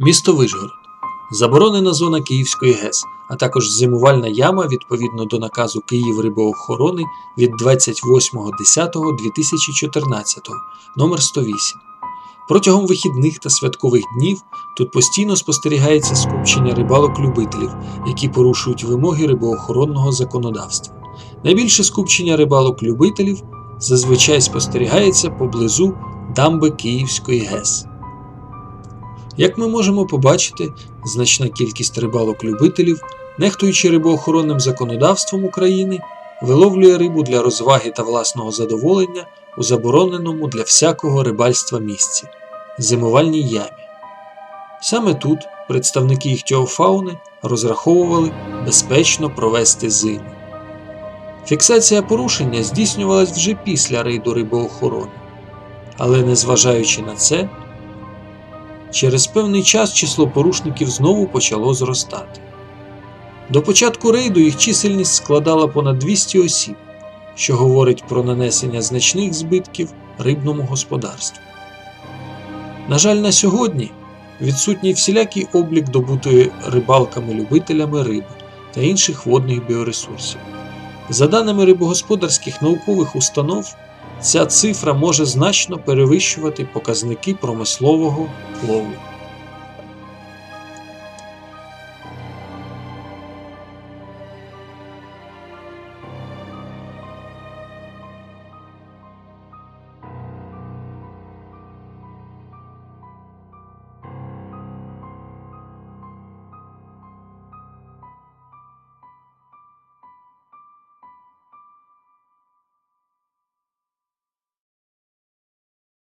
Місто Вишгород. Заборонена зона Київської ГЕС, а також зимувальна яма відповідно до наказу Київ рибоохорони від 28.10.2014 номер 108. Протягом вихідних та святкових днів тут постійно спостерігається скупчення рибалок-любителів, які порушують вимоги рибоохоронного законодавства. Найбільше скупчення рибалок-любителів зазвичай спостерігається поблизу дамби Київської ГЕС. Як ми можемо побачити, значна кількість рибалок-любителів, нехтуючи рибоохоронним законодавством України, виловлює рибу для розваги та власного задоволення у забороненому для всякого рибальства місці зимувальній ямі. Саме тут представники іхтіофауни розраховували безпечно провести зиму. Фіксація порушення здійснювалась вже після рейду рибоохорони, але незважаючи на це, Через певний час число порушників знову почало зростати. До початку рейду їх чисельність складала понад 200 осіб, що говорить про нанесення значних збитків рибному господарству. На жаль, на сьогодні відсутній всілякий облік добутої рибалками-любителями риби та інших водних біоресурсів. За даними рибогосподарських наукових установ, ця цифра може значно перевищувати показники промислового лову.